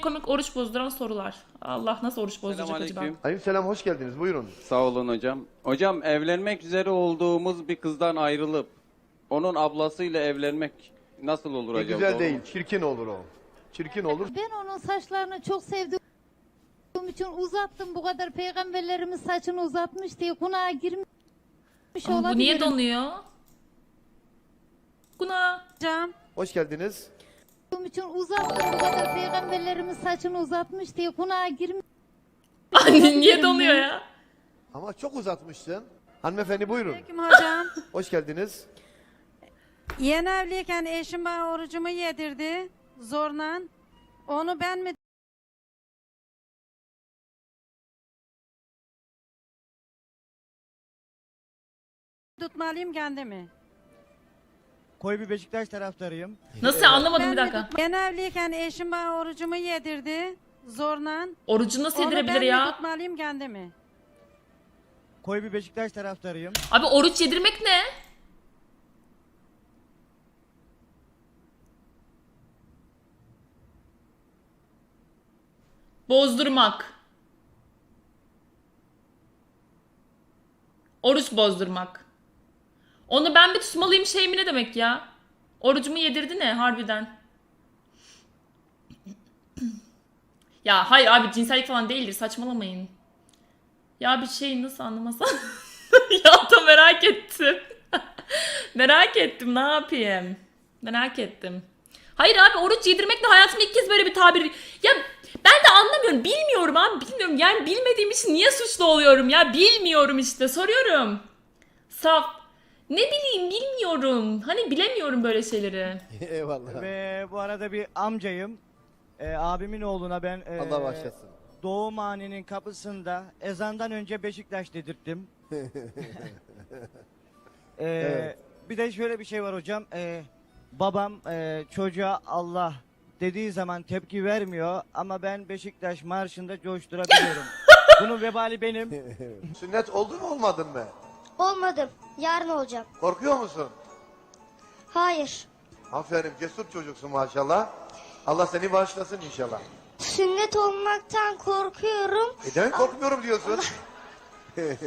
komik oruç bozduran sorular. Allah nasıl oruç bozduracak acaba? Selamünaleyküm. Aleykümselam hoş geldiniz. Buyurun. Sağ olun hocam. Hocam evlenmek üzere olduğumuz bir kızdan ayrılıp onun ablasıyla evlenmek nasıl olur E, acaba? güzel Doğru değil. Çirkin olur o. Çirkin olur. Ben onun saçlarını çok sevdiğim için uzattım. Bu kadar peygamberlerimiz saçını uzatmış diye kunağa girmiş Ama bu olabilirim. niye donuyor? Guna. Hocam. Hoş geldiniz. İçin uzattım. Bu kadar peygamberlerimiz saçını uzatmış diye kunağa girmiş Anne niye donuyor ya? Ama çok uzatmışsın. Hanımefendi buyurun. Aleyküm hocam. Hoş geldiniz. Yeni evliyken eşim bana orucumu yedirdi. Zorla. Onu ben mi tutmalıyım kendimi? Koy bir Beşiktaş taraftarıyım. Nasıl anlamadım bir dakika. Yeni evliyken eşim bana orucumu yedirdi. Zorla. Orucu nasıl Onu yedirebilir ben mi ya? tutmalıyım kendimi? Koy bir Beşiktaş taraftarıyım. Abi oruç yedirmek ne? Bozdurmak. Oruç bozdurmak. Onu ben bir tutmalıyım şey mi ne demek ya? Orucumu yedirdi ne harbiden? ya hayır abi cinsellik falan değildir saçmalamayın. Ya bir şey nasıl anlamasam? ya da merak ettim. merak ettim ne yapayım? Merak ettim. Hayır abi oruç yedirmekle hayatımda ilk kez böyle bir tabir. Ya ben de anlamıyorum. Bilmiyorum abi bilmiyorum. Yani bilmediğim için niye suçlu oluyorum ya? Bilmiyorum işte soruyorum. Saf. Ne bileyim bilmiyorum. Hani bilemiyorum böyle şeyleri. Eyvallah. Ve bu arada bir amcayım. Ee, abimin oğluna ben e, Allah başlasın. doğumhanenin kapısında ezandan önce Beşiktaş dedirttim. Ee, Evet. Bir de şöyle bir şey var hocam. Ee, babam e, çocuğa Allah dediği zaman tepki vermiyor ama ben Beşiktaş marşında coşturabiliyorum. Bunun vebali benim. Sünnet oldu mu olmadın mı? Olmadım. Yarın olacağım. Korkuyor musun? Hayır. Aferin cesur çocuksun maşallah. Allah seni bağışlasın inşallah. Sünnet olmaktan korkuyorum. Demek korkmuyorum diyorsun.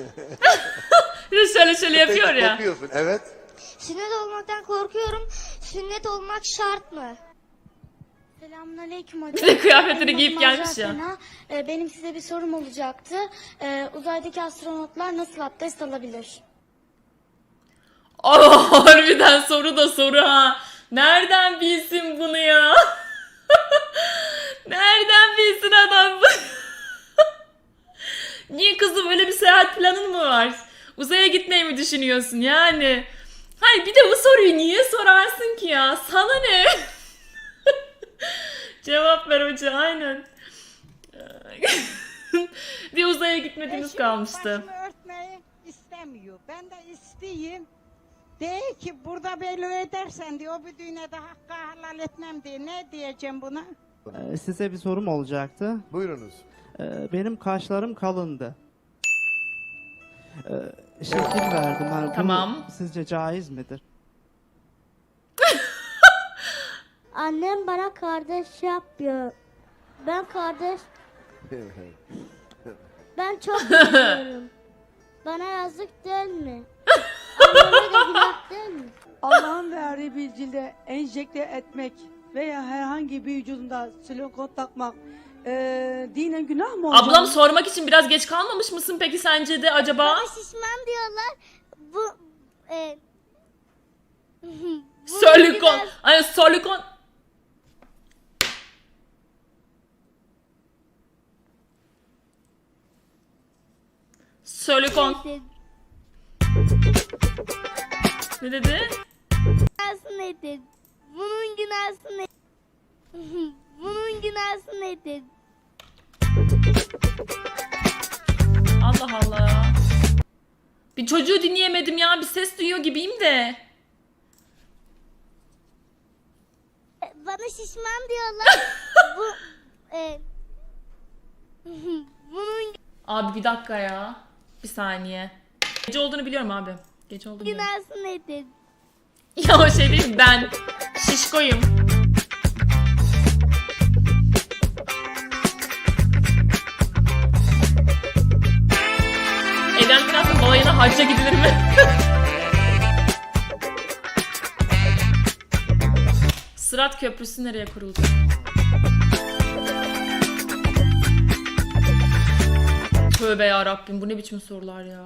Şöyle şöyle yapıyor ya. Korkuyorsun evet. Sünnet olmaktan korkuyorum. Sünnet olmak şart mı? Selamünaleyküm Bir hocam. de kıyafetleri Benim giyip gelmiş ya. Ee, benim size bir sorum olacaktı. Ee, uzaydaki astronotlar nasıl abdest alabilir? Aa, harbiden soru da soru ha. Nereden bilsin bunu ya? Nereden bilsin adam bu? Niye kızım öyle bir seyahat planın mı var? Uzaya gitmeyi mi düşünüyorsun yani? Hayır bir de bu soruyu niye sorarsın ki ya? Sana ne? Cevap ver hoca aynen. bir uzaya gitmediğimiz Eşim kalmıştı. Başımı örtmeyi istemiyor. Ben de isteyeyim. De ki burada belli edersen diyor o bir düğüne de hakkı helal etmem diye. Ne diyeceğim buna? Ee, Size bir sorum olacaktı. Buyurunuz. Ee, Benim kaşlarım kalındı. Ee, Şekil verdim. Hani bunu Tamam. Sizce caiz midir? Annem bana kardeş yapmıyor. Ben kardeş... Ben çok seviyorum. Bana yazık değil mi? Anneme de günah değil mi? Allah'ın verdiği bir cilde enjekte etmek veya herhangi bir vücudunda silikon takmak eee dinen günah mı hocam? Ablam sormak için biraz geç kalmamış mısın peki sence de acaba? Bana şişman diyorlar. Bu... E, Solikon. Ay solikon. Solikon. Ne dedi? günahı nedir? Bunun günahı ne? Bunun günahı nedir? Allah Allah. Bir çocuğu dinleyemedim ya. Bir ses duyuyor gibiyim de. Bana şişman diyorlar. Bu... E, bunun Abi bir dakika ya. Bir saniye. Gece olduğunu biliyorum abi. Gece olduğunu biliyorum. Günansın? Ya o şey değil ben. Şişkoyum. Evden biraz balayına hacca gidilir mi? Sırat Köprüsü nereye kuruldu? Tövbe ya Rabbim bu ne biçim sorular ya.